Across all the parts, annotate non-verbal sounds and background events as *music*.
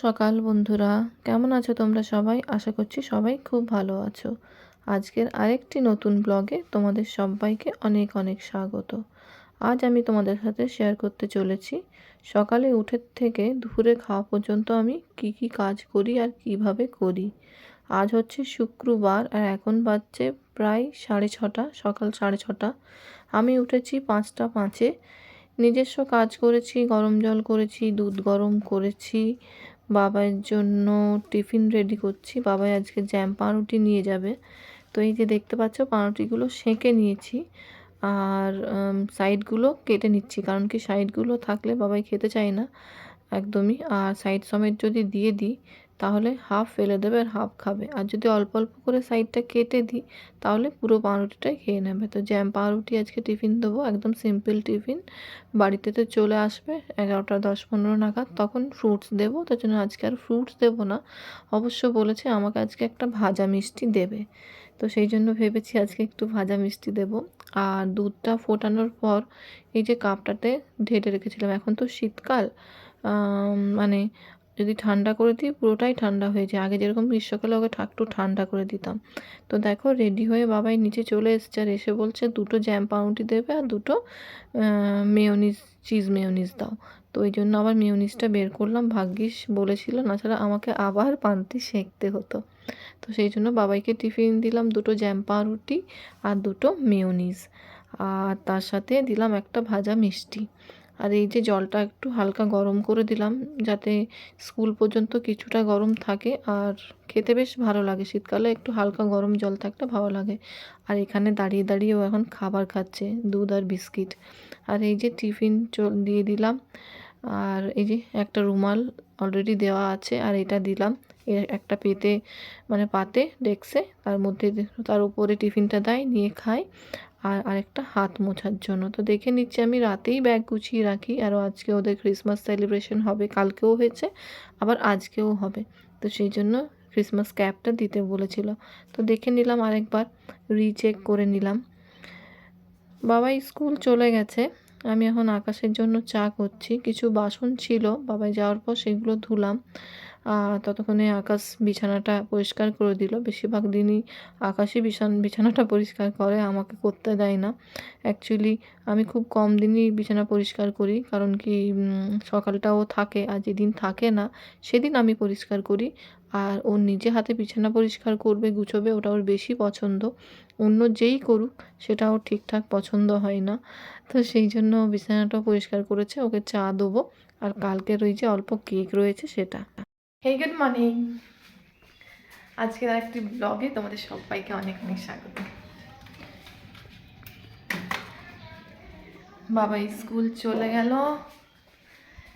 সকাল, বন্ধুরা। কেমন আছো তোমরা সবাই? আশা করছি সবাই খুব ভালো আছো। আজকের আরেকটি নতুন ব্লগে তোমাদের সবাইকে অনেক অনেক স্বাগত। আজ আমি তোমাদের সাথে শেয়ার করতে চলেছি, সকালে উঠে থেকে দুপুরে খাওয়া পর্যন্ত আমি কি কি কাজ করি আর কীভাবে করি। আজ হচ্ছে শুক্রবার আর এখন বাজছে প্রায় সাড়ে ছটা, সকাল সাড়ে ছটা। আমি উঠেছি পাঁচটা পাঁচে। নিজস্ব কাজ করেছি, গরম জল করেছি, দুধ গরম করেছি বাবার জন্য টিফিন রেডি করছি। বাবাই আজকে জ্যাম পাউরুটি নিয়ে যাবে। তো এই যে দেখতে পাচ্ছ, পাউরুটিগুলো সেঁকে নিয়েছি। আর সাইডগুলো কেটে নিচ্ছি। কারণ কি সাইডগুলো থাকলে বাবাই খেতে চায় না। একদমই। আর সাইড সমেত যদি দিয়ে দিই, তাহলে হাফ ফেলে দেবে আর হাফ খাবে। আর যদি অল্প অল্প করে সাইডটা কেটে দিই, তাহলে পুরো পাউরুটিটাই খেয়ে নেবে। তো জ্যাম পাউরুটি আজকে টিফিন দেবো, একদম সিম্পল টিফিন। বাড়িতে তো চলে আসবে, এগারোটা, দশ, পনেরো নাগাদ, তখন ফ্রুটস দেবো। তার জন্য আজকে আর ফ্রুটস দেবো না। অবশ্য বলেছে আমাকে আজকে একটা ভাজা মিষ্টি দেবে। তো সেই জন্য ভেবেছি আজকে একটু ভাজা মিষ্টি দেবো। আর দুধটা ফোটানোর পর এই যে কাপটাতে ঢেটে রেখেছিলাম, এখন তো শীতকাল। মানে যদি ঠান্ডা করে দিই, পুরোটাই ঠান্ডা হয়ে যায়। আগে যেরকম গ্রীষ্মকালে ওকে একটু ঠান্ডা করে দিতাম। তো দেখো রেডি হয়ে বাবাই নিচে চলে এসছে আর এসে বলছে, দুটো জ্যাম পাউরুটি দেবে আর দুটো মেয়নিজ চিজ মেয়নিজ দাও। তো ওই জন্য আবার মেয়নিজটা বের করলাম। ভাগ্যিস বলেছিল, না ছাড়া আমাকে আবার পান্তি সেঁকতে হতো। তো সেই জন্য বাবাইকে টিফিন দিলাম দুটো জ্যাম পাউরুটি আর দুটো মেয়নিজ আর তার সাথে দিলাম একটা ভাজা মিষ্টি। আর এই যে জলটা একটু হালকা গরম করে দিলাম, যাতে স্কুল পর্যন্ত কিছুটা গরম থাকে আর খেতে বেশ ভালো লাগে। শীতকালে একটু হালকা গরম জল থাকলে ভালো লাগে। আর এখানে দাঁড়িয়ে দাঁড়িয়েও এখন খাবার খাচ্ছে, দুধ আর বিস্কিট। আর এই যে টিফিন চল দিয়ে দিলাম। আর এই যে একটা রুমাল অলরেডি দেওয়া আছে আর এটা দিলাম। এর একটা পেতে মানে পাতে ডেক্সে, তার মধ্যে তার উপরে টিফিনটা দেয়, নিয়ে খায়। আর আরেকটা হাত মোছার জন্য। তো দেখে নিচ্ছি আমি রাতেই ব্যাগ গুছিয়ে রাখি। আরও আজকে ওদের ক্রিসমাস সেলিব্রেশন হবে, কালকেও হয়েছে, আবার আজকেও হবে। তো সেই জন্য ক্রিসমাস ক্যাপটা দিতে বলেছিল। তো দেখে নিলাম আরেকবার রিচেক করে নিলাম। বাবা স্কুল চলে গেছে, আমি এখন আকাশের জন্য চা করছি। কিছু বাসন ছিল বাবাই যাওয়ার পর সেগুলো ধুলাম। ততক্ষণে আকাশ বিছানাটা পরিষ্কার করে দিল। বেশিরভাগ দিনই আকাশই বিছান বিছানাটা পরিষ্কার করে, আমাকে করতে দেয় না। অ্যাকচুয়ালি আমি খুব কম দিনই বিছানা পরিষ্কার করি, কারণ কি সকালটাও থাকে আর যেদিন থাকে না, সেদিন আমি পরিষ্কার করি। আর ও নিজে হাতে বিছানা পরিষ্কার করবে, গুছোবে, ওটা ওর বেশি পছন্দ। অন্য যেই করুক সেটা ওর ঠিকঠাক পছন্দ হয় না। তো সেই জন্য বিছানাটাও পরিষ্কার করেছে, ওকে চা দেবো। আর কালকের ওই যে অল্প কেক রয়েছে, সেটা। হেই গুড মর্নিং আজকের আরেকটি ব্লগে তোমাদের সবাইকে অনেক অনেক স্বাগত। বাবা স্কুল চলে গেল।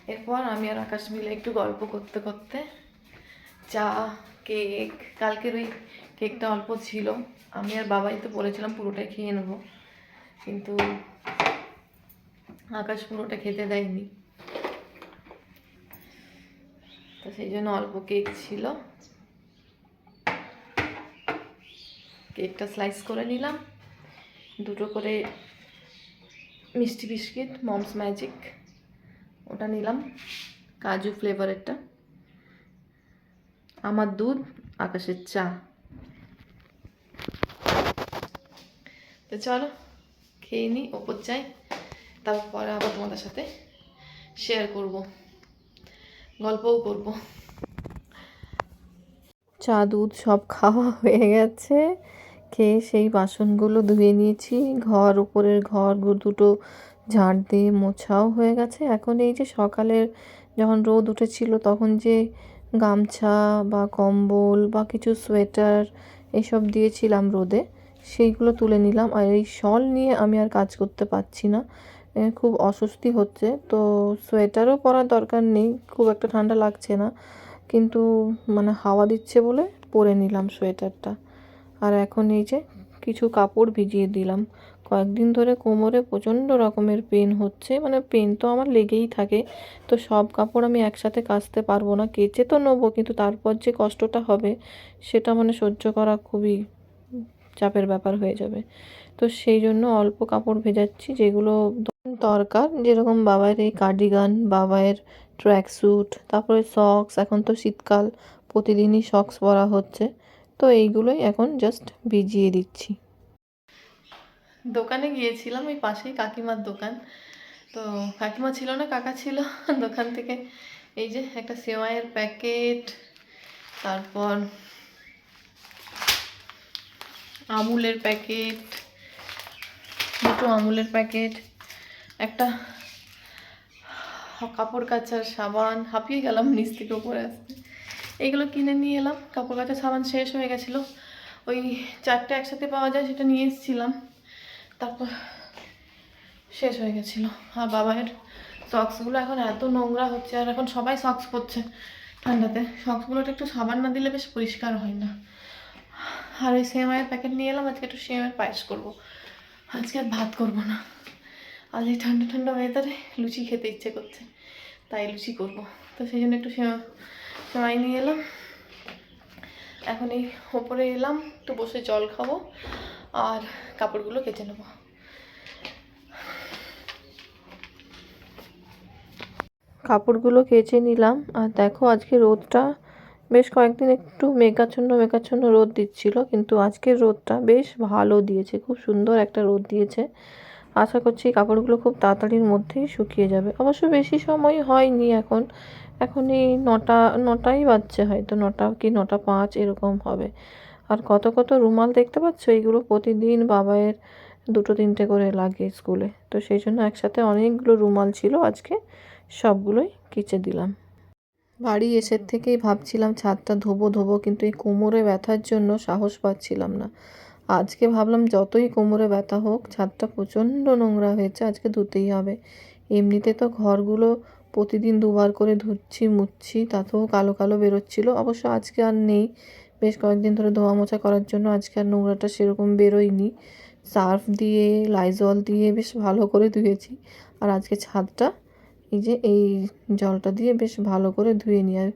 এরপর আমি আর আকাশ মিলে একটু গল্প করতে করতে চা, কেক, কালকের ওই কেকটা অল্প ছিল। আমি আর বাবাই তো বলেছিলাম পুরোটাই খেয়ে নেব। কিন্তু আকাশ পুরোটা খেতে দেয়নি। তো সেই জন্য অল্প কেক ছিল। কেকটা স্লাইস করে নিলাম। দুটো করে মিষ্টি বিস্কিট মমস ম্যাজিক ওটা নিলাম, কাজু ফ্লেভারেরটা আমার দুধ, আকাশের চা। তো চলো, খেয়ে নিই ওপর যাই, তারপরে আবার তোমাদের সাথে শেয়ার করব। গল্পও করব। চা, দুধ সব খাওয়া হয়ে গেছে। খেয়ে সেই বাসনগুলো ধুয়ে নিয়েছি। ঘর, উপরের ঘর দুটো ঝাড় দিয়ে মোছাও হয়ে গেছে। এখন এই যে সকালের যখন রোদ উঠেছিল, তখন যে গামছা বা কম্বল বা কিছু সোয়েটার এসব দিয়েছিলাম রোদে, সেইগুলো তুলে নিলাম। আর এই শল নিয়ে আমি আর কাজ করতে পারছি না। খুব অস্বস্তি হচ্ছে। তো সোয়েটারও পরার দরকার নেই, খুব একটা ঠান্ডা লাগছে না। কিন্তু মানে হাওয়া দিচ্ছে বলে পরে নিলাম সোয়েটারটা। আর এখন এই যে কিছু কাপড় ভিজিয়ে দিলাম। কয়েকদিন ধরে কোমরে প্রচণ্ড রকমের পেন হচ্ছে। মানে পেন তো আমার লেগেই থাকে। তো সব কাপড় আমি একসাথে কাচতে পারব না। কেচে তো নেব, কিন্তু তারপর যে কষ্টটা হবে, সেটা মানে সহ্য করা খুবই চাপের ব্যাপার হয়ে যাবে। তো সেই জন্য অল্প কাপড় ভেজাচ্ছি, যেগুলো দরকার। যেরকম বাবায়ের এই কার্ডিগান বাবায়ের ট্র্যাক স্যুট তারপরে সক্স এখন তো শীতকাল, প্রতিদিনই সক্স পরা হচ্ছে। তো এইগুলোই এখন জাস্ট ভিজিয়ে দিচ্ছি। দোকানে গিয়েছিলাম ওই পাশেই কাকিমার দোকান। তো কাকিমা ছিল না, কাকা ছিল। *laughs* দোকান থেকে এই যে একটা সেওয়াইয়ের প্যাকেট, তারপর আমুলের প্যাকেট, দুটো আমুলের প্যাকেট। একটা কাপড় কাচার সাবান, হাঁপিয়ে গেলাম নিচ থেকে উপরে আসতে। এইগুলো কিনে নিয়ে এলাম, কাপড় কাচার সাবান শেষ হয়ে গেছিল। ওই চারটে একসাথে পাওয়া যায় সেটা নিয়ে এসেছিলাম। তারপর শেষ হয়ে গেছিল। আর বাবার সক্সগুলো এখন এত নোংরা হচ্ছে, আর এখন সবাই সক্স পরছে ঠান্ডাতে। সক্সগুলোটা একটু সাবান না দিলে বেশ পরিষ্কার হয় না। আর ওই সেমাইয়ের প্যাকেট নিয়ে এলাম, আজকে একটু সেমাইয়ের পায়েস করব। আজকে আর ভাত করব না। আজ এই ঠান্ডা ঠান্ডা ওয়েদারে লুচি খেতে ইচ্ছে করছে। তাই লুচি করব। তো সেই জন্য একটু সেমা সেমাই নিয়ে এলাম। এখন এই ওপরে এলাম, একটু বসে জল খাব আর কাপড়গুলো কেচে নেব। কাপড়গুলো কেচে নিলাম। আর দেখো আজকে রোদটা, বেশ কয়েকদিন একটু মেঘাচ্ছন্ন মেঘাচ্ছন্ন রোদ দিচ্ছিল, কিন্তু আজকের রোদটা বেশ ভালো দিয়েছে। খুব সুন্দর একটা রোদ দিয়েছে। আশা করছি কাপড়গুলো খুব তাড়াতাড়ির মধ্যেই শুকিয়ে যাবে। অবশ্য বেশি সময় হয়নি এখন। এখন এই নটা, নটাই বাজছে হয়তো, নটা কি নটা পাঁচ এরকম হবে। আর কত কত রুমাল দেখতে পাচ্ছ? এইগুলো প্রতিদিন বাবায়ের দুটো তিনটে করে লাগে স্কুলে। তো সেই জন্য একসাথে অনেকগুলো রুমাল ছিল, আজকে সবগুলোই কেচে দিলাম। বাড়ি এসে থেকেই ভাবছিলাম ছাদটা ধোবো ধোবো, কিন্তু এই কোমরে ব্যথার জন্য সাহস পাচ্ছিলাম না। আজকে ভাবলাম যতই কোমরে ব্যথা হোক, ছাদটা প্রচণ্ড নোংরা হয়েছে, আজকে ধুতেই হবে। এমনিতে তো ঘরগুলো প্রতিদিন দুবার করে ধুচ্ছি, মুচ্ছি, তাতেও কালো কালো বেরোচ্ছিলো। অবশ্য আজকে আর নেই। বেশ কয়েকদিন ধরে ধোয়া মোছা করার জন্য আজকে আর নোংরাটা সেরকম বেরোয়নি। সার্ফ দিয়ে লাইজল দিয়ে বেশ ভালো করে ধুয়েছি। আর আজকে ছাদটা এই যে এই জলটা দিয়ে বেশ ভালো করে ধুয়ে আর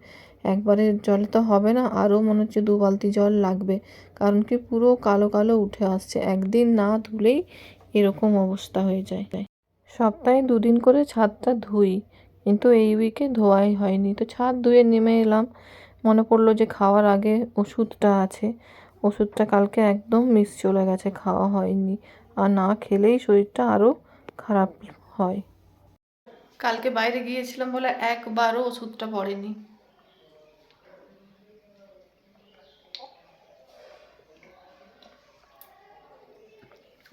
একবারে জলে তো হবে না, আরও মনে হচ্ছে দু বালতি জল লাগবে। কারণ কি পুরো কালো কালো উঠে আসছে, একদিন না ধুলেই এরকম অবস্থা হয়ে যায়। সপ্তাহে দুদিন করে ছাদটা ধুই, কিন্তু এই উইকে ধোয়াই হয়নি। তো ছাদ ধুয়ে নেমে এলাম। মনে পড়ল যে খাওয়ার আগে ওষুধটা আছে। ওষুধটা কালকে একদম মিস চলে গেছে, খাওয়া হয়নি। আর না খেলেই শরীরটা আরও খারাপ হয়। কালকে বাইরে গিয়েছিলাম বলে একবারও ওষুধটা পড়েনি।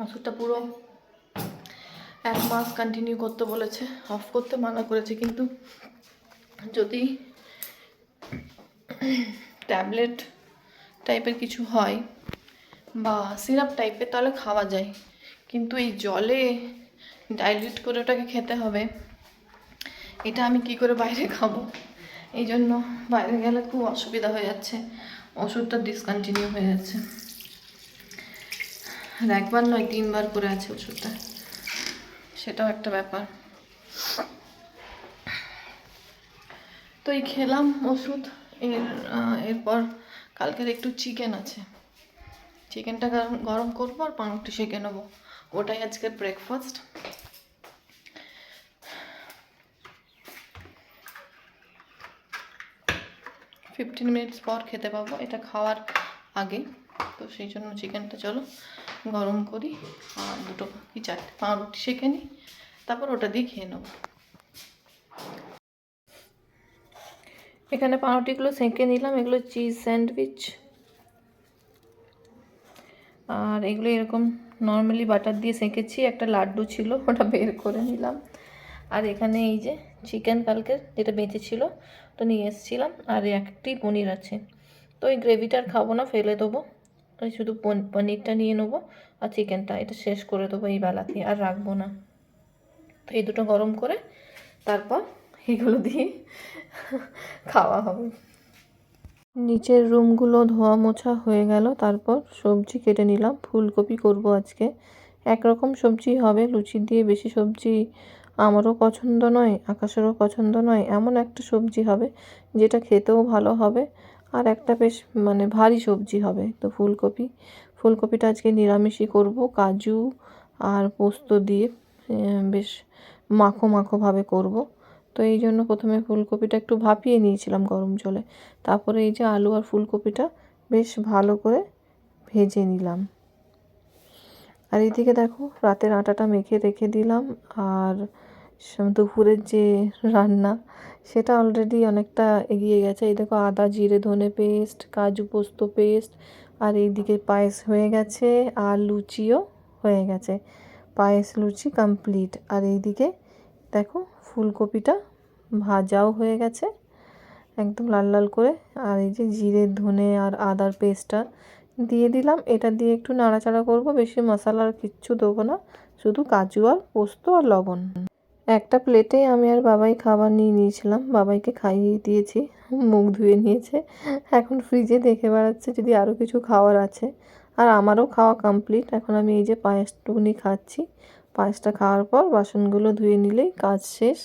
ওষুধটা পুরো এক মাস কন্টিনিউ করতে বলেছে অফ করতে মানা করেছে, কিন্তু যদি ট্যাবলেট টাইপের কিছু হয় বা সিরাপ টাইপের তাহলে খাওয়া যায়। কিন্তু এই জলে ডাইলিউট করে ওটাকে খেতে হবে। এটা আমি কি করে বাইরে খাব? এই জন্য বাইরে গেলে খুব অসুবিধা হয়ে যাচ্ছে। ওষুধটা ডিসকন্টিনিউ হয়ে যাচ্ছে। আর একবার নয়, তিনবার করে আছে ওষুধটা। সেটাও একটা ব্যাপার। তো এই খেলাম ওষুধ। এর এরপর কালকের একটু চিকেন আছে। চিকেনটা গরম করব আর পাউরুটি সেঁকে নেব। ওটাই আজকের ব্রেকফাস্ট ফিফটিন মিনিটস পর খেতে পাবো। এটা খাওয়ার আগে। তো সেই জন্য চিকেনটা চলো, গরম করি। আর দুটো কি চারটে পাউরুটি সেঁকে নিই। তারপর ওটা দিয়ে খেয়ে নেব। এখানে পাউরুটিগুলো সেঁকে নিলাম। এগুলো চিজ স্যান্ডউইচ। আর এগুলো এরকম নর্মালি বাটার দিয়ে সেঁকেছি। একটা লাড্ডু ছিল, ওটা বের করে নিলাম। আর এখানে এই যে চিকেন কালকের, যেটা বেঁচে ছিল তো নিয়ে এসেছিলাম, আর একটি পনির আছে। তো ওই গ্রেভিটা খাব না, ফেলে দেবো। ওই শুধু পন- পনিরটা নিয়ে নেব, আর চিকেনটা এটা শেষ করে দেবো এই বেলাতে আর রাখব না। তো এই দুটো গরম করে তারপর এগুলো দিয়ে খাওয়া হবে। নিচের রুমগুলো ধোয়া মোছা হয়ে গেল, তারপর সবজি কেটে নিলাম। ফুলকপি করব আজকে। একরকম সবজি হবে, লুচি দিয়ে বেশি সবজি আমারও পছন্দ নয়, আকাশেরও পছন্দ নয়, এমন একটা সবজি হবে যেটা খেতেও ভালো হবে আর একটা বেশ মানে ভারী সবজি হবে। তো ফুলকপি, ফুলকপিটা আজকে নিরামিষই করব, কাজু আর পোস্ত দিয়ে বেশ মাখো মাখোভাবে করব। তো এই জন্য প্রথমে ফুলকপিটা একটু ভাপিয়ে নিয়েছিলাম গরম জলে, তারপরে এই যে আলু আর ফুলকপিটা বেশ ভালো করে ভেজে নিলাম। আর এইদিকে দেখো, রাতের আটাটা মেখে রেখে দিলাম আর দুপুরের যে রান্না, সেটা অলরেডি অনেকটা এগিয়ে গেছে। এই দেখো আদা, জিরে, ধনে পেস্ট, কাজু পোস্ত পেস্ট, আর এইদিকে পায়েস হয়ে গেছে, আর লুচিও হয়ে গেছে। পায়েস, লুচি কমপ্লিট আর এইদিকে দেখো ফুলকপিটা ভাজাও হয়ে গেছে, একদম লাল লাল করে। আর এই যে জিরে, ধনে আর আদার পেস্টটা দিয়ে দিলাম। এটা দিয়ে একটু নাড়াচাড়া করব, বেশি মশলা আর কিচ্ছু দেবো না, শুধু কাজু আর পোস্ত আর লবণ। একটা প্লেটে আমি আর বাবাই খাবার নিয়ে নিয়েছিলাম। বাবাইকে খাইয়ে দিয়েছি, মুখ ধুয়ে নিয়েছে। এখন ফ্রিজে দেখে বেড়াচ্ছে যদি আরও কিছু খাওয়ার আছে। আর আমারও খাওয়া কমপ্লিট এখন আমি এই যে পায়েসটুকুনি খাচ্ছি। পায়েসটা খাওয়ার পর বাসনগুলো ধুয়ে নিলেই কাজ শেষ।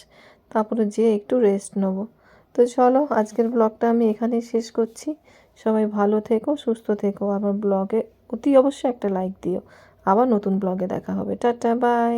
তারপরে যেয়ে একটু রেস্ট নেব। তো চলো, আজকের ব্লগটা আমি এখানেই শেষ করছি। সবাই ভালো থেকো, সুস্থ থেকো। আবার ব্লগে অতি অবশ্যই একটা লাইক দিও। আবার নতুন ব্লগে দেখা হবে। Tata bye